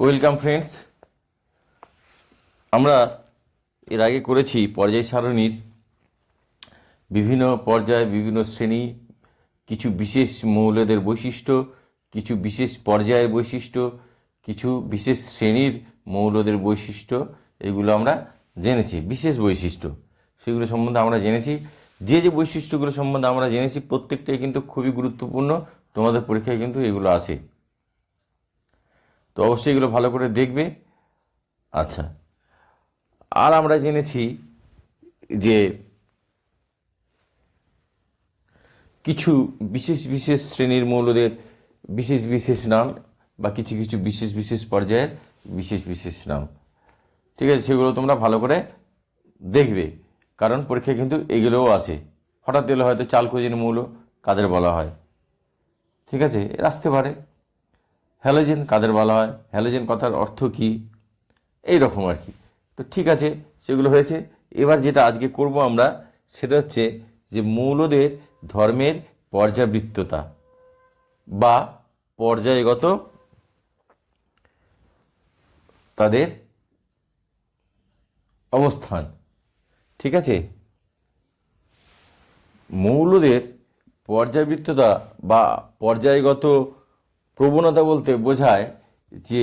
Welcome friends আমরা এর আগে করেছি পর্যায় সারণীর বিভিন্ন পর্যায়, বিভিন্ন শ্রেণি, কিছু বিশেষ মৌলদের বৈশিষ্ট্য, কিছু বিশেষ পর্যায়ের বৈশিষ্ট্য, কিছু বিশেষ শ্রেণির মৌলদের বৈশিষ্ট্য, এগুলো আমরা জেনেছি, বিশেষ বৈশিষ্ট্য। সেগুলো সম্বন্ধে আমরা জেনেছি। যে যে বৈশিষ্ট্যগুলো সম্বন্ধে আমরা জেনেছি, প্রত্যেকটাই কিন্তু খুবই গুরুত্বপূর্ণ। তোমাদের পরীক্ষায় কিন্তু এগুলো আসে তো অবশ্যই এগুলো ভালো করে দেখবে। আচ্ছা। আর আমরা জেনেছি যে কিছু বিশেষ বিশেষ শ্রেণির মৌলদের বিশেষ বিশেষ নাম বা কিছু কিছু বিশেষ বিশেষ পর্যায়ের বিশেষ বিশেষ নাম। ঠিক আছে, সেগুলো তোমরা ভালো করে দেখবে। কারণ পরীক্ষায় কিন্তু এগুলোও আসে। হঠাৎ এলে হয়তো চালকোজিন মৌল কাদের বলা হয়। ঠিক আছে আসতে পারে। হ্যালোজেন কাদের বলা হয়? হ্যালোজেন কথার অর্থ কী? এই রকম আর কি। তো ঠিক আছে, সেগুলো হয়েছে। এবার যেটা আজকে করব আমরা, সেটা হচ্ছে যে মৌলদের ধর্মের পর্যাবৃত্ততা বা পর্যায়গত তাদের অবস্থান। ঠিক আছে? মৌলদের পর্যাবৃত্ততা বা পর্যায়গত প্রবণতা বলতে বোঝায় যে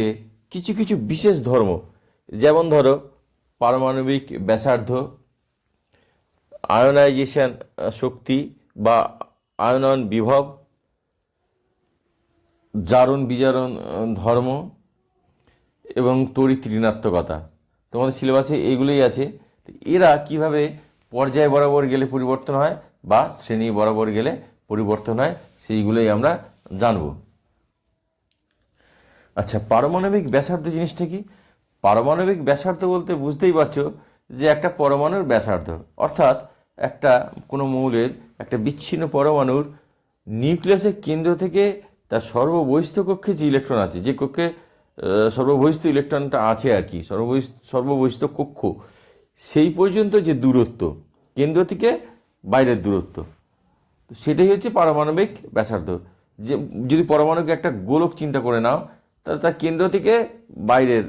কিছু কিছু বিশেষ ধর্ম, যেমন ধরো পারমাণবিক ব্যাসার্ধ, আয়নাইজেশন শক্তি বা আয়নন বিভব, জারণ বিজারণ ধর্ম এবং তড়িৎ ঋণাত্মকতা তোমাদের সিলেবাসে এইগুলোই আছে। এরা কীভাবে পর্যায় বরাবর গেলে পরিবর্তন হয় বা শ্রেণি বরাবর গেলে পরিবর্তন হয়, সেইগুলোই আমরা জানব। আচ্ছা পারমাণবিক ব্যাসার্ধ জিনিসটা কি? পারমাণবিক ব্যাসার্ধ বলতে বুঝতেই পারছ যে একটা পরমাণুর ব্যাসার্ধ। অর্থাৎ একটা কোনো মৌলের একটা বিচ্ছিন্ন পরমাণুর নিউক্লিয়াসের কেন্দ্র থেকে তার সর্ববহিস্থ কক্ষে যে ইলেকট্রন আছে যে কক্ষে আহ, সর্ববহিস্থ ইলেকট্রনটা আছে আর কি সর্ববহিস্থ সর্ববহিস্থ কক্ষ সেই পর্যন্ত যে দূরত্ব কেন্দ্র থেকে বাইরের দূরত্ব সেটাই হচ্ছে পারমাণবিক ব্যাসার্ধ। যে যদি পরমাণুকে একটা গোলক চিন্তা করে নাও তাহলে তার কেন্দ্র থেকে বাইরের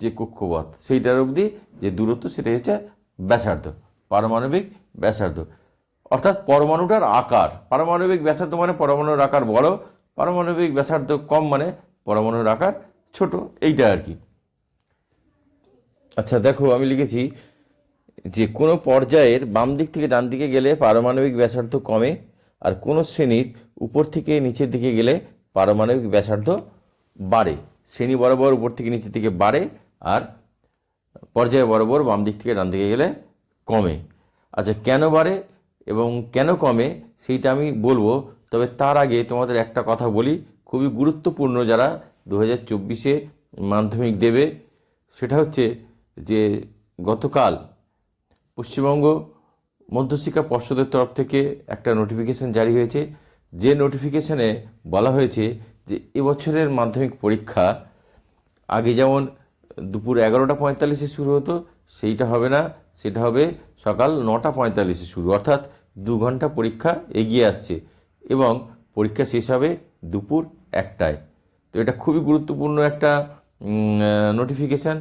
যে কক্ষপথ, সেইটার অবধি যে দূরত্ব, সেটা হচ্ছে ব্যাসার্ধ, পারমাণবিক ব্যাসার্ধ। অর্থাৎ পরমাণুটার আকার। পারমাণবিক ব্যাসার্ধ মানে পরমাণুর আকার বড় পারমাণবিক ব্যাসার্ধ কম মানে পরমাণুর আকার ছোট, এইটা আর কি। আচ্ছা দেখো, আমি লিখেছি যে কোনো পর্যায়ের বাম দিক থেকে ডান দিকে গেলে পারমাণবিক ব্যাসার্ধ কমে, আর কোনো শ্রেণির উপর থেকে নিচের দিকে গেলে পারমাণবিক ব্যাসার্ধ বাড়ে। শ্রেণি বরাবর উপর থেকে নিচের দিকে বাড়ে আর পর্যায় বরাবর বাম দিক থেকে ডান দিকে গেলে কমে। আচ্ছা কেন বাড়ে এবং কেন কমে সেইটা আমি বলব, তবে তার আগে তোমাদের একটা কথা বলি। খুবই গুরুত্বপূর্ণ যারা দু হাজার চব্বিশে মাধ্যমিক দেবে, সেটা হচ্ছে যে গতকাল পশ্চিমবঙ্গ মধ্যশিক্ষা পর্ষদের তরফ থেকে একটা নোটিফিকেশন জারি হয়েছে। যে নোটিফিকেশানে বলা হয়েছে যে এবছরের মাধ্যমিক পরীক্ষা, আগে যেমন দুপুর এগারোটা পঁয়তাল্লিশে শুরু হতো, সেইটা হবে না, সেটা হবে সকাল নটা পঁয়তাল্লিশে শুরু। অর্থাৎ দু ঘণ্টা পরীক্ষা এগিয়ে আসছে এবং পরীক্ষা শেষ হবে দুপুর একটায়। তো এটা খুবই গুরুত্বপূর্ণ একটা নোটিফিকেশান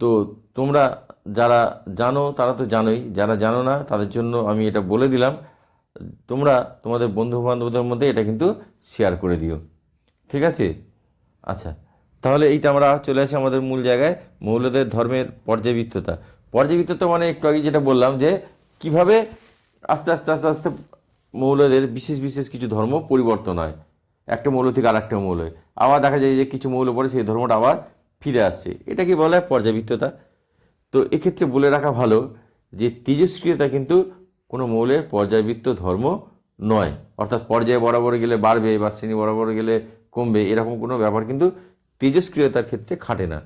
তো তোমরা যারা জানো, তারা তো জানোই, যারা জানো না, তাদের জন্য আমি এটা বলে দিলাম। তোমরা তোমাদের বন্ধু বান্ধবদের মধ্যে এটা কিন্তু শেয়ার করে দিও। ঠিক আছে? আচ্ছা তাহলে এইটা আমরা চলে আসি আমাদের মূল জায়গায়, মৌলদের ধর্মের পর্যাবৃত্ততা পর্যাবৃত্ততা মানে একটু আগে যেটা বললাম যে, কীভাবে আস্তে আস্তে আস্তে আস্তে মৌলদের বিশেষ বিশেষ কিছু ধর্ম পরিবর্তন হয়। একটা মৌল থেকে আর একটা মৌল হয়। আবার দেখা যায় যে কিছু মৌল পরে সেই ধর্মটা আবার ফিরে আসছে। এটাকে বলা হয় পর্যাবৃত্ততা তো এক্ষেত্রে বলে রাখা ভালো যে, তেজস্ক্রিয়তা কিন্তু কোনো মৌলের পর্যায়বৃত্ত ধর্ম নয়। অর্থাৎ পর্যায়ে বরাবর গেলে বাড়বে বা শ্রেণি বরাবর গেলে কমবে, এরকম কোনো ব্যাপার কিন্তু তেজস্ক্রিয়তার ক্ষেত্রে খাটে না।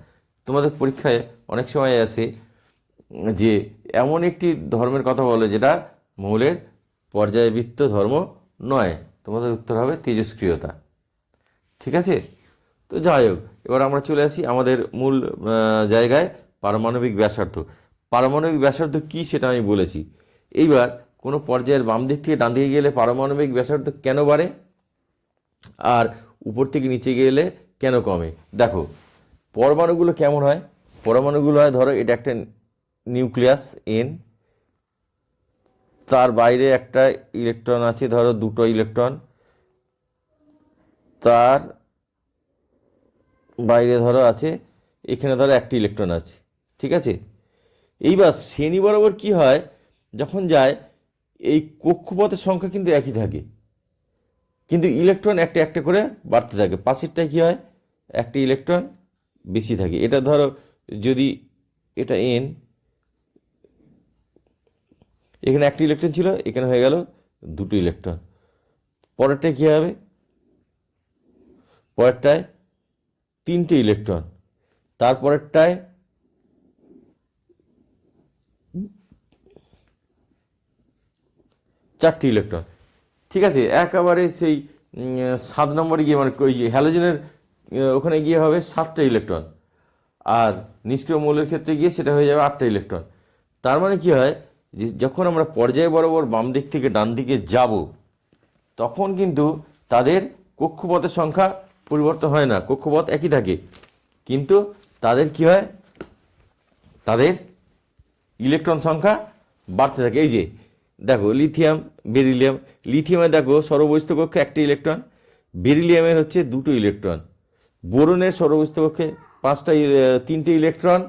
তোমাদের পরীক্ষায় অনেক সময় আসে যে, এমন একটি ধর্মের কথা বলে যেটা মৌলের পর্যায়বৃত্ত ধর্ম নয়। তোমাদের উত্তর হবে তেজস্ক্রিয়তা। ঠিক আছে? তো যাই হোক, এবার আমরা চলে আসি আমাদের মূল জায়গায় পারমাণবিক ব্যাসার্ধ। পারমাণবিক ব্যাসার্ধ কী সেটা আমি বলেছি। এইবার কোনো পর্যায়ের বাম দিক থেকে ডান দিকে গেলে পারমাণবিক ব্যাসার্ধ কেন বাড়ে? আর উপর থেকে নিচে গেলে কেন কমে? দেখো, পরমাণুগুলো কেমন হয়? পরমাণুগুলো হয়, ধরো, এটা একটা নিউক্লিয়াস এন তার বাইরে একটা ইলেকট্রন আছে, ধরো, দুটো ইলেকট্রন। তার বাইরে, ধরো, আছে, এখানে, ধরো, একটি ইলেকট্রন আছে, ঠিক আছে? এইবার শ্রেণি বরাবর কি হয়? যখন যায়, এই কক্ষপথের সংখ্যা কিন্তু একই থাকে। কিন্তু ইলেকট্রন একটা একটা করে বাড়তে থাকে। পাশেরটায় কী হয়? একটি ইলেকট্রন বেশি থাকে। এটা ধরো যদি এটা এন এখানে একটি ইলেকট্রন ছিল, এখানে হয়ে গেল দুটো ইলেকট্রন পরেরটায় কী হবে? পরেরটায় তিনটে ইলেকট্রন তারপরেরটায় চারটি ইলেকট্রন ঠিক আছে, একেবারে সেই সাত নম্বরে গিয়ে মানে ওই হ্যালোজেনের ওখানে গিয়ে হবে সাতটা ইলেকট্রন আর নিষ্ক্রিয় মৌলের ক্ষেত্রে গিয়ে সেটা হয়ে যাবে আটটা ইলেকট্রন তার মানে কি হয় যে, যখন আমরা পর্যায় বরাবর বাম দিক থেকে ডান দিকে যাব, তখন কিন্তু তাদের কক্ষপথের সংখ্যা পরিবর্তন হয় না, কক্ষপথ একই থাকে। কিন্তু তাদের কি হয়? তাদের ইলেকট্রন সংখ্যা বাড়তে থাকে। এই যে দেখো লিথিয়াম বেরিলিয়াম লিথিয়ামে দেখো সর্ববহিষ্ঠ কক্ষে একটি ইলেকট্রন বেরিলিয়ামের হচ্ছে দুটো ইলেকট্রন বোরনের সর্ববহিষ্ঠ কক্ষে পাঁচটা তিনটে ইলেকট্রন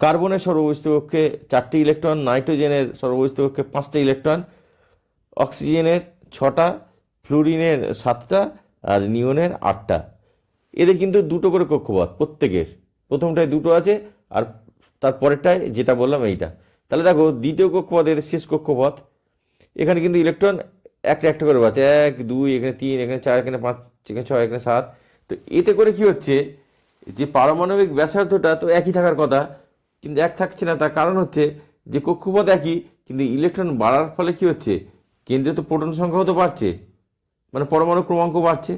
কার্বনের সর্ববহিষ্ঠ কক্ষে চারটি ইলেকট্রন নাইট্রোজেনের সর্ববহিষ্ঠ কক্ষে পাঁচটা ইলেকট্রন অক্সিজেনের ছটা ফ্লুরিনের সাতটা আর নিয়নের আটটা। এদের কিন্তু দুটো করে কক্ষপথ প্রত্যেকের। প্রথমটায় দুটো আছে আর তার পরেরটায় যেটা বললাম এইটা। তাহলে দেখো দ্বিতীয় কক্ষপথ, এদের শেষ কক্ষপথ। এখানে কিন্তু ইলেকট্রন একটা একটা করে বাড়ছে এক, দুই, এখানে তিন, এখানে চার, এখানে পাঁচ, এখানে ছয়, এখানে সাত। তো এতে করে কি হচ্ছে? যে পারমাণবিক ব্যাসার্ধটা তো একই থাকার কথা, কিন্তু এক থাকছে না। তার কারণ হচ্ছে যে কক্ষপথ একই, কিন্তু ইলেকট্রন বাড়ার ফলে কি হচ্ছে? কেন্দ্রে তো প্রোটন সংখ্যাও তো বাড়ছে। মানে পরমাণু ক্রমাঙ্ক বাড়ছে।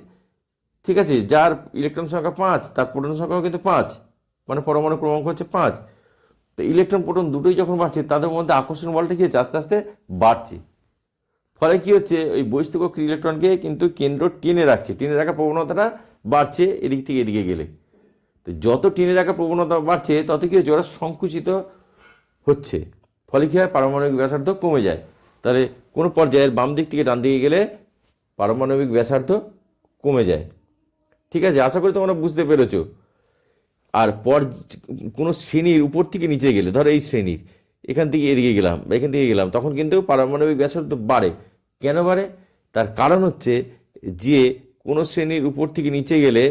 ঠিক আছে? যার ইলেকট্রন সংখ্যা পাঁচ, তার প্রোটন সংখ্যাও কিন্তু পাঁচ। মানে পরমাণু ক্রমাঙ্ক হচ্ছে পাঁচ। তো ইলেকট্রন প্রোটন দুটোই যখন বাড়ছে, তাদের মধ্যে আকর্ষণ বলটা কি হচ্ছে? আস্তে আস্তে বাড়ছে। ফলে কি হচ্ছে? ওই বহিস্থ কক্ষের ইলেকট্রনকে কিন্তু কেন্দ্র টেনে রাখছে। টেনে রাখার প্রবণতাটা বাড়ছে এদিক থেকে এদিকে গেলে। তো যত টেনে রাখার প্রবণতা বাড়ছে, তত কি হচ্ছে? ওরা সংকুচিত হচ্ছে। ফলে কী হয়? পারমাণবিক ব্যাসার্ধ কমে যায়। তাহলে কোনো পর্যায়ের বাম দিক থেকে ডান দিকে গেলে পারমাণবিক ব্যাসার্ধ কমে যায়। ঠিক আছে? আশা করি তোমরা বুঝতে পেরেছ। আর পর কোনো শ্রেণির উপর থেকে নিচে গেলে, ধরো এই শ্রেণির, এখান থেকে এদিকে গেলাম বা এখান থেকে গেলাম, তখন কিন্তু পারমাণবিক ব্যাসার্ধ বাড়ে। কেন বাড়ে? তার কারণ হচ্ছে যে কোনো শ্রেণির উপর থেকে নিচে গেলে,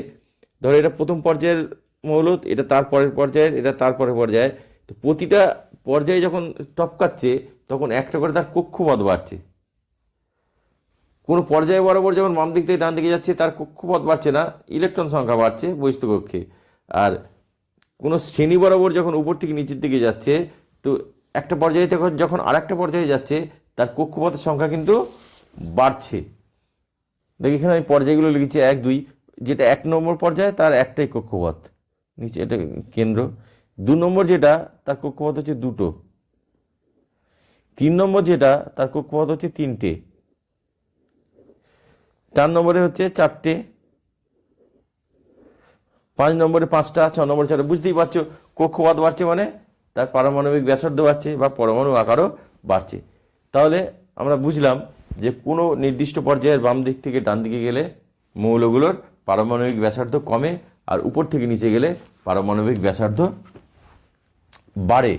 ধরো এটা প্রথম পর্যায়ের মৌল এটা তার পরের পর্যায়ের, এটা তার পরের পর্যায়ে তো প্রতিটা পর্যায়ে যখন টপকাচ্ছে, তখন একটা করে তার কক্ষপথ বাড়ছে। কোনো পর্যায়ে বরাবর যেমন বাম দিক থেকে ডান দিকে যাচ্ছে, তার কক্ষপথ বাড়ছে না, ইলেকট্রন সংখ্যা বাড়ছে বহিস্থ কক্ষে। আর কোনো শ্রেণি বরাবর যখন উপর থেকে নিচের দিকে যাচ্ছে, তো একটা পর্যায়ে থেকে যখন আর একটা পর্যায়ে যাচ্ছে, তার কক্ষপথের সংখ্যা কিন্তু বাড়ছে। দেখি এখানে আমি পর্যায়গুলো লিখেছি, এক, দুই, যেটা এক নম্বর পর্যায়ে, তার একটাই কক্ষপথ। নিচে এটা কেন্দ্র। দু নম্বর যেটা, তার কক্ষপথ হচ্ছে দুটো। তিন নম্বর যেটা, তার কক্ষপথ হচ্ছে তিনটে। চার নম্বরে হচ্ছে চারটে। পাঁচ নম্বরে পাঁচটা, ছ নম্বরে চারটে, বুঝতেই পারছ, কক্ষপথ বাড়ছে মানে তার পারমাণবিক ব্যাসার্ধ বাড়ছে বা পরমাণু আকারও বাড়ছে। তাহলে আমরা বুঝলাম যে কোনো নির্দিষ্ট পর্যায়ের বাম দিক থেকে ডান দিকে গেলে মৌলগুলোর পারমাণবিক ব্যাসার্ধ কমে আর উপর থেকে নিচে গেলে পারমাণবিক ব্যাসার্ধ বাড়ে।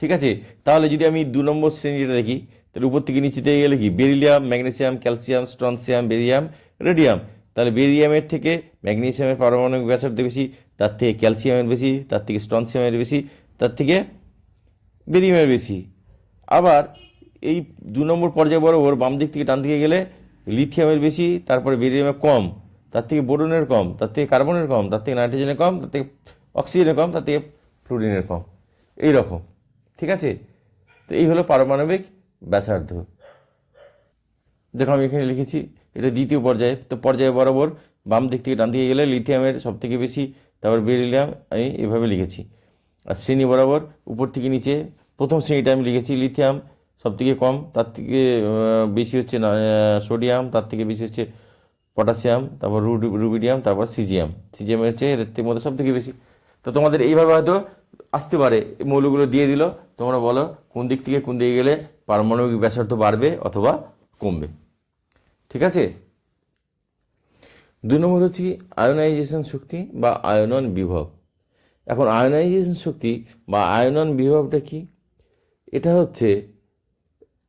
ঠিক আছে? তাহলে যদি আমি দু নম্বর শ্রেণীটা দেখি, তাহলে উপর থেকে নিচে দিয়ে গেলে কি? Beryllium, magnesium, calcium, strontium barium radium. তাহলে বেরিয়ামের থেকে ম্যাগনেসিয়ামের পারমাণবিক ব্যাসার্ধ বেশি, তার থেকে ক্যালসিয়ামের বেশি, তার থেকে স্ট্রনসিয়ামের বেশি, তার থেকে বেরিয়ামের বেশি। আবার এই দু নম্বর পর্যায়ে বরাবর বাম দিক থেকে ডান দিকে গেলে লিথিয়ামের বেশি, তারপরে বেরিয়ামের কম, তার থেকে বোরনের কম, তার থেকে কার্বনের কম, তার থেকে নাইট্রোজেনের কম, তার থেকে অক্সিজেনের কম, তার থেকে ফ্লুরিনের কম। এই রকম, ঠিক আছে? তো এই হলো পারমাণবিক ব্যাসার্ধ। দেখো আমি এখানে লিখেছি এটা দ্বিতীয় পর্যায়ে। তো পর্যায়ে বরাবর বাম দিক থেকে ডান দিকে গেলে লিথিয়ামের সব থেকে বেশি, তারপর বেরিলিয়াম আমি এভাবে লিখেছি। আর শ্রেণি বরাবর উপর থেকে নিচে প্রথম শ্রেণীটা আমি লিখেছি লিথিয়াম সব থেকে কম, তার থেকে বেশি হচ্ছে সোডিয়াম, তার থেকে বেশি হচ্ছে পটাশিয়াম, তারপর রুবিডিয়াম, তারপর সিজিয়াম। সিজিয়াম হচ্ছে এদের মধ্যে সব থেকে বেশি। তো তোমাদের এইভাবে হয়তো আসতে পারে মৌলগুলো দিয়ে দিল। তোমরা বলো কোন দিক থেকে কোন দিকে গেলে পারমাণবিক ব্যাসার্ধ বাড়বে অথবা কমবে। ঠিক আছে? দুই নম্বর হচ্ছে আয়নাইজেশন শক্তি বা আয়নন বিভব। এখন আয়নাইজেশন শক্তি বা আয়নন বিভবটা কি? এটা হচ্ছে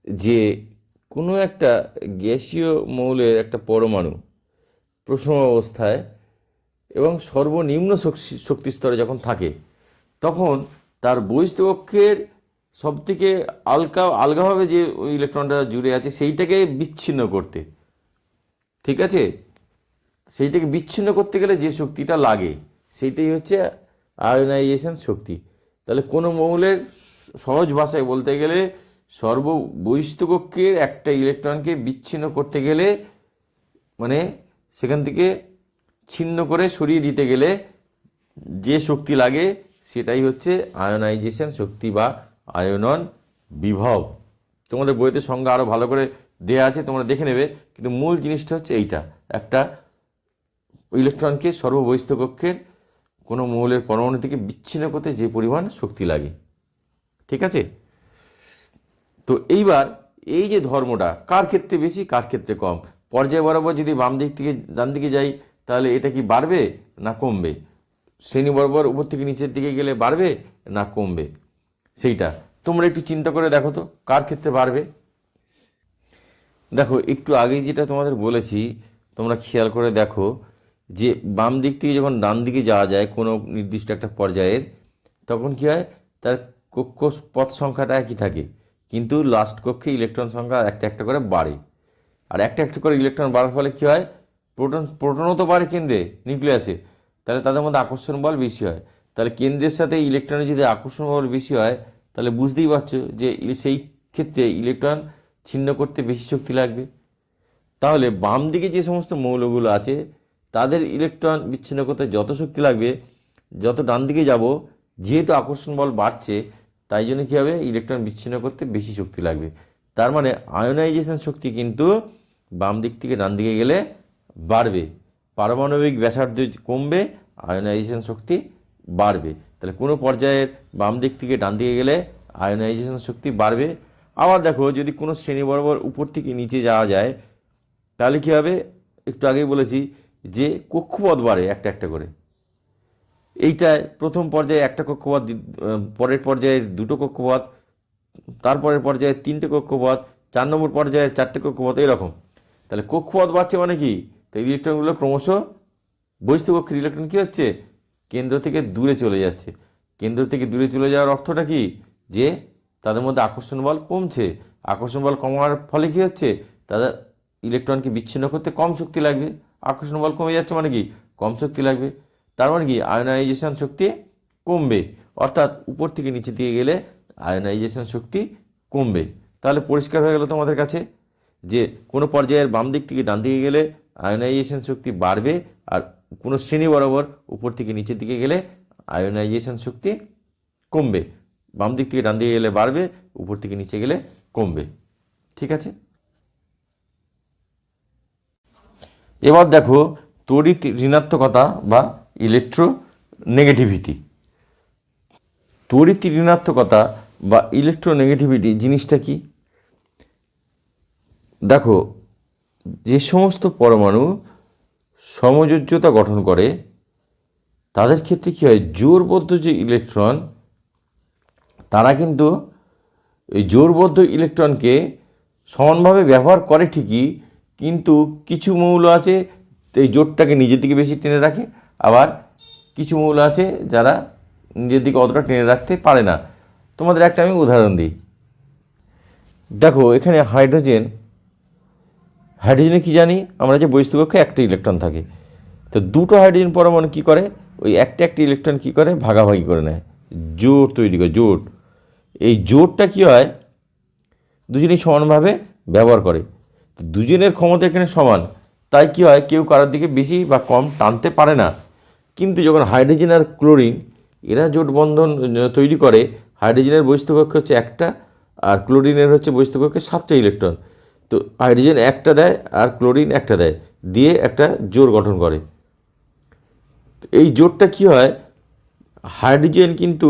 যে কোনো একটা গ্যাসীয় মৌলের একটা পরমাণু প্রথম অবস্থায় এবং সর্বনিম্ন শক্তি স্তরে যখন থাকে, তখন তার বহিস্থকক্ষের সবথেকে আলকা আলগাভাবে যে ইলেকট্রনটা জুড়ে আছে, সেইটাকে বিচ্ছিন্ন করতে। ঠিক আছে? সেইটাকে বিচ্ছিন্ন করতে গেলে যে শক্তিটা লাগে, সেইটাই হচ্ছে আয়নাইজেশন শক্তি। তাহলে কোনো মৌলের সহজ ভাষায় বলতে গেলে সর্ব বহিস্থকক্ষের একটা ইলেকট্রনকে বিচ্ছিন্ন করতে গেলে মানে সেখান থেকে ছিন্ন করে সরিয়ে দিতে গেলে যে শক্তি লাগে, সেটাই হচ্ছে আয়নাইজেশন শক্তি বা আয়নন বিভব। তোমাদের বইতে সংজ্ঞা আরও ভালো করে দেয়া আছে, তোমরা দেখে নেবে। কিন্তু মূল জিনিসটা হচ্ছে এইটা। একটা ইলেকট্রনকে সর্ববহিস্থ কক্ষের কোনো মৌলের পরমাণু থেকে বিচ্ছিন্ন করতে যে পরিমাণ শক্তি লাগে। ঠিক আছে? তো এইবার এই যে ধর্মটা, কার ক্ষেত্রে বেশি, কার ক্ষেত্রে কম? পর্যায় বরাবর যদি বাম দিক থেকে, ডান দিকে যাই, তাহলে এটা কি বাড়বে না কমবে? শ্রেণি বরাবর উপর থেকে নিচের দিকে গেলে বাড়বে না কমবে? সেইটা। তোমরা একটু চিন্তা করে দেখো তো, কার ক্ষেত্রে বাড়বে? দেখো, একটু আগেই যেটা তোমাদের বলেছি, তোমরা খেয়াল করে দেখো যে বাম দিক থেকে যখন ডান দিকে যাওয়া যায় কোনো নির্দিষ্ট একটা পর্যায়ের, তখন কি হয়? তার কক্ষ পথ সংখ্যাটা একই থাকে। কিন্তু লাস্ট কক্ষে ইলেকট্রন সংখ্যা একটা একটা করে বাড়ে। আর একটা একটা করে ইলেকট্রন বাড়ার ফলে কী হয়? প্রোটন প্রোটনও তো বাড়ে কেন্দ্রে নিউক্লিয়াসে তাহলে তাদের মধ্যে আকর্ষণ বল বেশি হয়। তাহলে কেন্দ্রের সাথে ইলেকট্রনের যদি আকর্ষণ বল বেশি হয়, তাহলে বুঝতেই পারছ যে সেই ক্ষেত্রে ইলেকট্রন ছিন্ন করতে বেশি শক্তি লাগবে। তাহলে বাম দিকে যে সমস্ত মৌলগুলো আছে, তাদের ইলেকট্রন বিচ্ছিন্ন করতে যত শক্তি লাগবে, যত ডান দিকে যাব, যেহেতু আকর্ষণ বল বাড়ছে, তাই জন্য কী হবে? ইলেকট্রন বিচ্ছিন্ন করতে বেশি শক্তি লাগবে। তার মানে আয়নাইজেশন শক্তি কিন্তু বাম দিক থেকে ডান দিকে গেলে বাড়বে। পারমাণবিক ব্যাসার্ধ কমবে আয়নাইজেশন শক্তি বাড়বে। তাহলে কোনো পর্যায়ের বাম দিক থেকে ডান দিকে গেলে আয়নাইজেশন শক্তি বাড়বে। আবার দেখো, যদি কোনো শ্রেণি বরাবর উপর থেকে নিচে যাওয়া যায়, তাহলে কী হবে? একটু আগেই বলেছি যে কক্ষপথ বাড়ে একটা একটা করে। এইটায় প্রথম পর্যায়ে একটা কক্ষপথ পরের পর্যায়ে দুটো কক্ষপথ, তারপরের পর্যায়ে তিনটে কক্ষপথ, চার নম্বর পর্যায়ে চারটে কক্ষপথ, এরকম। তাহলে কক্ষপথ বাড়ছে মানে কি? তো ইলেকট্রনগুলো ক্রমশ বহিস্থ কক্ষের ইলেকট্রন কী হচ্ছে? কেন্দ্র থেকে দূরে চলে যাচ্ছে। কেন্দ্র থেকে দূরে চলে যাওয়ার অর্থটা কি? যে তাদের মধ্যে আকর্ষণ বল কমছে। আকর্ষণ বল কমার ফলে কী হচ্ছে? তাদের ইলেকট্রনকে বিচ্ছিন্ন করতে কম শক্তি লাগবে। আকর্ষণ বল কমে যাচ্ছে মানে কি? কম শক্তি লাগবে। তার মানে কি? আয়নাইজেশন শক্তি কমবে। অর্থাৎ উপর থেকে নিচে দিয়ে গেলে আয়নাইজেশন শক্তি কমবে। তাহলে পরিষ্কার হয়ে গেল তোমাদের কাছে যে কোনো পর্যায়ের বাম দিক থেকে ডান দিকে গেলে আয়নাইজেশন শক্তি বাড়বে আর কোনো শ্রেণি বরাবর উপর থেকে নিচের দিকে গেলে আয়নাইজেশন শক্তি কমবে। বাম দিক থেকে ডান দিকে গেলে বাড়বে, উপর থেকে নিচে গেলে কমবে। ঠিক আছে? এবার দেখো, তড়িৎ ঋণাত্মকতা বা ইলেকট্রো নেগেটিভিটি তড়িৎ ঋণাত্মকতা বা ইলেকট্রো নেগেটিভিটি জিনিসটা কি? দেখো, যে সমস্ত পরমাণু সমযোজ্যতা গঠন করে, তাদের ক্ষেত্রে কী হয়? জোরবদ্ধ যে ইলেকট্রন তারা কিন্তু এই জোরবদ্ধ ইলেকট্রনকে সমানভাবে ব্যবহার করে ঠিকই, কিন্তু কিছু মৌল আছে, এই জোরটাকে নিজের দিকে বেশি টেনে রাখে, আবার কিছু মৌল আছে যারা নিজের দিকে অতটা টেনে রাখতে পারে না। তোমাদের একটা আমি উদাহরণ দিই। দেখো, এখানে হাইড্রোজেন, হাইড্রোজেনে কি জানি, আমরা যে বহিস্থ কক্ষে একটা ইলেকট্রন থাকে, তো দুটো হাইড্রোজেন পরমাণু কি করে? ওই একটা একটা ইলেকট্রন কি করে? ভাগাভাগি করে নেয়। জোট তৈরি করে, জোট। এই জোটটা কি হয়? দুজনেই সমানভাবে ব্যবহার করে। দুজনের ক্ষমতা এখানে সমান। তাই কি হয়? কেউ কারোর দিকে বেশি বা কম টানতে পারে না। কিন্তু যখন হাইড্রোজেন আর ক্লোরিন, এরা জোট বন্ধন তৈরি করে, হাইড্রোজেনের বহিস্থ হচ্ছে একটা আর ক্লোরিনের হচ্ছে বহিস্থ সাতটা ইলেকট্রন। তো হাইড্রোজেন একটা দেয় আর ক্লোরিন একটা দেয়, দিয়ে একটা জোর গঠন করে। এই জোরটা কি হয়? হাইড্রোজেন কিন্তু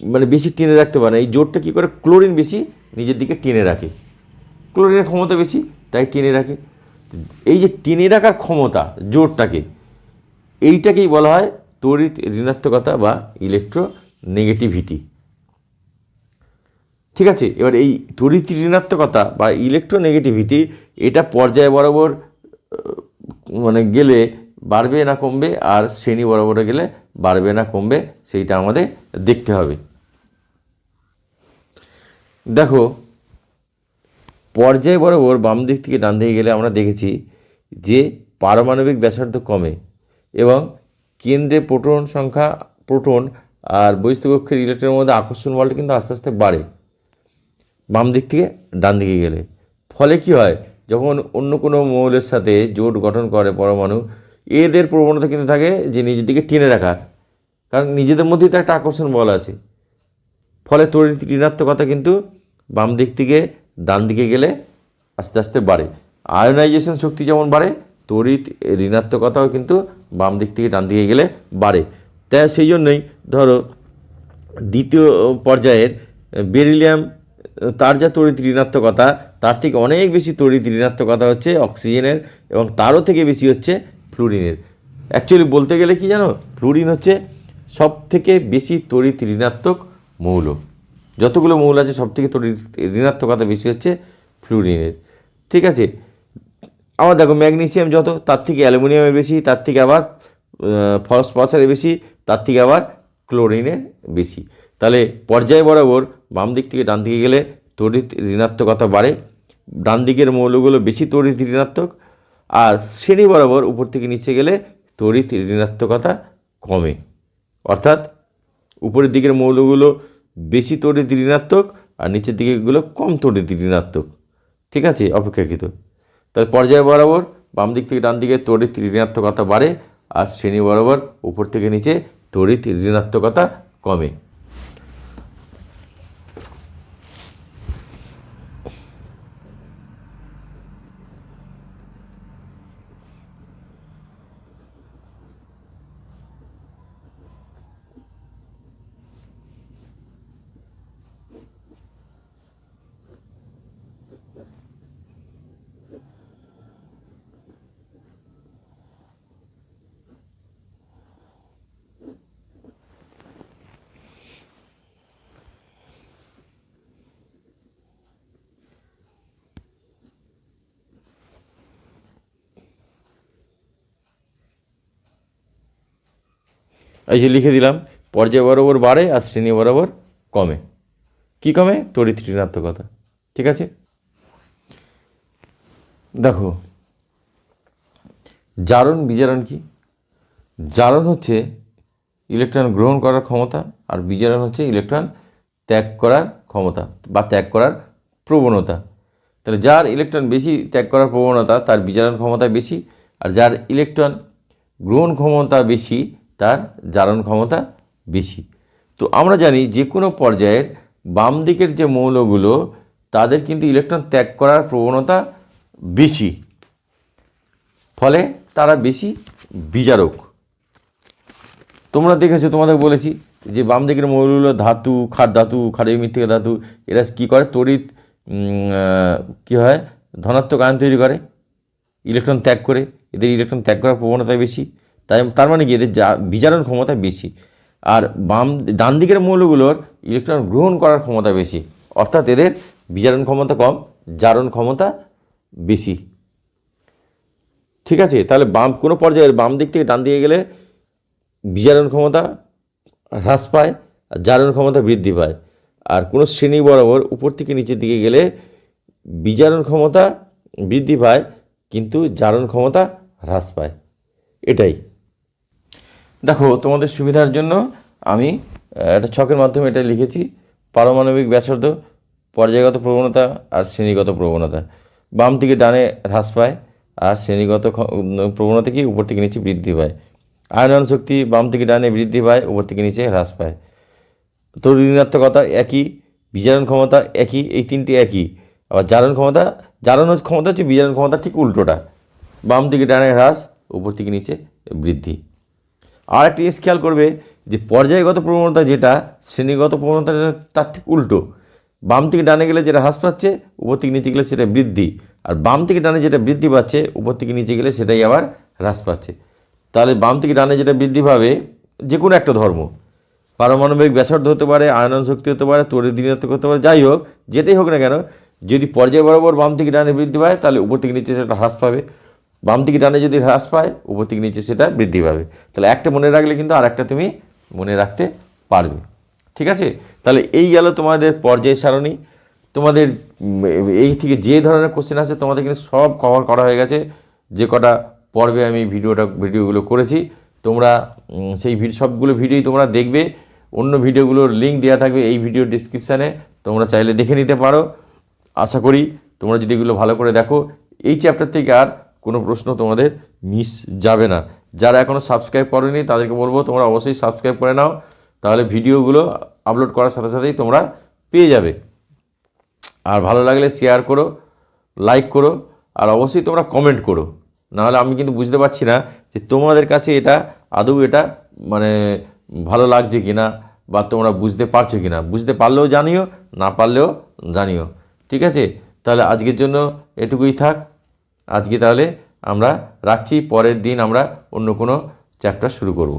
মানে বেশি টেনে রাখতে পারে না। এই জোরটা কী করে? ক্লোরিন বেশি, নিজের দিকে টেনে রাখে। ক্লোরিনের ক্ষমতা বেশি, তাই টেনে রাখে। এই যে টেনে রাখার ক্ষমতা, জোরটাকে, এইটাকেই বলা হয় তড়িৎ ঋণাত্মকতা বা ইলেকট্রো নেগেটিভিটি ঠিক আছে? এবার এই তড়িৎ ঋণাত্মকতা বা ইলেকট্রো নেগেটিভিটি এটা পর্যায় বরাবর মানে গেলে বাড়বে না কমবে, আর শ্রেণি বরাবরে গেলে বাড়বে না, কমবে, সেইটা আমাদের দেখতে হবে। দেখো, পর্যায় বরাবর বাম দিক থেকে ডান দিকে গেলে আমরা দেখেছি যে পারমাণবিক ব্যাসার্ধ কমে এবং কেন্দ্রে প্রোটন সংখ্যা, প্রোটন আর বহিস্থকক্ষের ইলেকট্রনের মধ্যে আকর্ষণ বলটা কিন্তু আস্তে আস্তে বাড়ে। বাম দিক থেকে ডান দিকে গেলে। ফলে কি হয়? যখন অন্য কোনো মৌলের সাথে জোট গঠন করে পরমাণু এদের প্রবণতা কিন্তু থাকে যে নিজের দিকে টেনে রাখার। কারণ নিজেদের মধ্যেই তো একটা আকর্ষণ বল আছে। ফলে তড়িৎ ঋণাত্মকতা কিন্তু বাম দিক থেকে ডান দিকে গেলে আস্তে আস্তে বাড়ে। আয়নাইজেশন শক্তি যেমন বাড়ে, তড়িৎ ঋণাত্মকতাও কিন্তু বাম দিক থেকে ডান দিকে গেলে বাড়ে। তাই সেই জন্যই ধরো দ্বিতীয় পর্যায়ের বেরিলিয়াম, তার যা তড়িৎ ঋণাত্মকতা, তার থেকে অনেক বেশি তড়িৎ ঋণাত্মকতা হচ্ছে অক্সিজেনের এবং তারও থেকে বেশি হচ্ছে ফ্লুরিনের। অ্যাকচুয়ালি বলতে গেলে কি জানো? ফ্লুরিন হচ্ছে সব থেকে বেশি তড়িৎ ঋণাত্মক মৌল। যতগুলো মৌল আছে সব থেকে তড়িৎ ঋণাত্মকতা বেশি হচ্ছে ফ্লুরিনের। ঠিক আছে? আবার দেখো, ম্যাগনেসিয়াম যত, তার থেকে অ্যালুমিনিয়ামের বেশি, তার থেকে আবার ফসফরাসের বেশি, তার থেকে আবার ক্লোরিনের বেশি। তাহলে পর্যায় বরাবর বাম দিক থেকে ডান দিকে গেলে তড়িৎ ঋণাত্মকতা বাড়ে। ডান দিকের মৌলগুলো বেশি তড়িৎ ঋণাত্মক আর শ্রেণি বরাবর উপর থেকে নিচে গেলে তড়িৎ ঋণাত্মকতা কমে। অর্থাৎ উপরের দিকের মৌলগুলো বেশি তড়িৎ ঋণাত্মক আর নিচের দিকেগুলো কম তড়িৎ ঋণাত্মক। ঠিক আছে? অপেক্ষাকৃত। তাহলে পর্যায় বরাবর বাম দিক থেকে ডান দিকে তড়িৎ ঋণাত্মকতা বাড়ে আর শ্রেণি বরাবর উপর থেকে নিচে তড়িৎ ঋণাত্মকতা কমে। এই যে লিখে দিলাম, পর্যায় বরাবর বাড়ে আর শ্রেণি বরাবর কমে। কি কমে? তড়িৎ ঋণাত্মকতা। ঠিক আছে? দেখো, জারণ বিজারণ কি? জারণ হচ্ছে ইলেকট্রন গ্রহণ করার ক্ষমতা আর বিজারণ হচ্ছে ইলেকট্রন ত্যাগ করার ক্ষমতা বা ত্যাগ করার প্রবণতা। তাহলে যার ইলেকট্রন বেশি ত্যাগ করার প্রবণতা, তার বিজারণ ক্ষমতা বেশি আর যার ইলেকট্রন গ্রহণ ক্ষমতা বেশি তার জারণ ক্ষমতা বেশি। তো আমরা জানি যে কোনো পর্যায়ের বাম দিকের যে মৌলগুলো, তাদের কিন্তু ইলেকট্রন ত্যাগ করার প্রবণতা বেশি। ফলে তারা বেশি বিজারক তোমরা দেখেছ, তোমাদের বলেছি যে বাম দিকের মৌলগুলো ধাতু খাট ধাতু খাড়ের মৃত্তিকা ধাতু, এরা কী করে? তড়িৎ কী হয়? ধনাত্মক আয়ন তৈরি করে ইলেকট্রন ত্যাগ করে। এদের ইলেকট্রন ত্যাগ করার প্রবণতা বেশি। তাই তার মানে কি? এদের যা বিচারণ ক্ষমতা বেশি। আর বাম, ডান দিকের মৌলগুলোর ইলেকট্রন গ্রহণ করার ক্ষমতা বেশি। অর্থাৎ এদের বিচারণ ক্ষমতা কম, জারণ ক্ষমতা বেশি। ঠিক আছে? তাহলে বাম, কোনো পর্যায়ের বাম দিক থেকে ডান দিকে গেলে বিজারণ ক্ষমতা হ্রাস পায়, আর জারণ ক্ষমতা বৃদ্ধি পায়। আর কোনো শ্রেণি বরাবর উপর থেকে নিচের দিকে গেলে বিজারণ ক্ষমতা বৃদ্ধি পায়, কিন্তু জারণ ক্ষমতা হ্রাস পায়। এটাই। দেখো, তোমাদের সুবিধার জন্য আমি একটা ছকের মাধ্যমে এটা লিখেছি, পারমাণবিক ব্যাসার্ধ, পর্যায়গত প্রবণতা আর শ্রেণীগত প্রবণতা। বাম থেকে ডানে হ্রাস পায় আর শ্রেণীগত প্রবণতা কি? উপর থেকে নিচে বৃদ্ধি পায়। আয়নন শক্তি বাম থেকে ডানে বৃদ্ধি পায়, উপর থেকে নিচে হ্রাস পায়। তড়িৎ ঋণাত্মকতা একই, বিজারণ ক্ষমতা একই, এই তিনটি একই। আবার জারণ ক্ষমতা জানানোর ক্ষমতা হচ্ছে বিজারণ ক্ষমতা ঠিক উল্টোটা। বাম থেকে ডানে হ্রাস, উপর থেকে নিচে বৃদ্ধি। আর একটা জিনিস খেয়াল করবে যে পর্যায়গত প্রবণতা যেটা, শ্রেণীগত প্রবণতা তার ঠিক উল্টো। বাম থেকে ডানে গেলে যেটা হ্রাস পাচ্ছে, উপর থেকে নিচে গেলে সেটা বৃদ্ধি। আর বাম থেকে ডানে যেটা বৃদ্ধি পাচ্ছে, উপর থেকে নিচে গেলে সেটাই আবার হ্রাস পাচ্ছে। তাহলে বাম থেকে ডানে যেটা বৃদ্ধি পাবে, যে কোনো একটা ধর্ম। পারমাণবিক ব্যাসার্ধ হতে পারে আয়নন শক্তি হতে পারে, তড়িৎ দিনাত্মক হতে পারে, যাই হোক, যেটাই হোক না কেন, যদি পর্যায় বরাবর বাম থেকে ডানে বৃদ্ধি পায়, তাহলে উপর থেকে নিচে সেটা হ্রাস পাবে। বাম থেকে ডানে যদি হ্রাস পায়, উপর থেকে নিচে সেটা বৃদ্ধি পাবে। তাহলে একটা মনে রাখলে কিন্তু আর একটা তুমি মনে রাখতে পারবে। ঠিক আছে? তাহলে এই গেল তোমাদের পর্যায় সারণী। তোমাদের এই থেকে যে ধরনের কোশ্চেন আছে তোমাদের কিন্তু সব কভার করা হয়ে গেছে। যে কটা পর্বে আমি ভিডিওটা, ভিডিওগুলো করেছি, তোমরা সেই সবগুলো ভিডিওই তোমরা দেখবে। অন্য ভিডিওগুলোর লিঙ্ক দেওয়া থাকবে এই ভিডিও ডিসক্রিপশানে তোমরা চাইলে দেখে নিতে পারো। আশা করি তোমরা যদি এগুলো ভালো করে দেখো, এই চ্যাপ্টার থেকে আর কোনো প্রশ্ন তোমাদের মিস যাবে না। যারা এখনও সাবস্ক্রাইব করেনি, তাদেরকে বলব তোমরা অবশ্যই সাবস্ক্রাইব করে নাও, তাহলে ভিডিওগুলো আপলোড করার সাথে সাথেই তোমরা পেয়ে যাবে। আর ভালো লাগলে শেয়ার করো লাইক করো, আর অবশ্যই তোমরা কমেন্ট করো। নাহলে আমি কিন্তু বুঝতে পারছি না যে তোমাদের কাছে এটা, আদৌ এটা মানে ভালো লাগছে কি না বা তোমরা বুঝতে পারছ কি না বুঝতে পারলেও জানিও, না পারলেও জানিও। ঠিক আছে? তাহলে আজকের জন্য এটুকুই থাক। আজকে তাহলে আমরা রাখছি পরের দিন আমরা অন্য কোনো চ্যাপ্টার শুরু করব।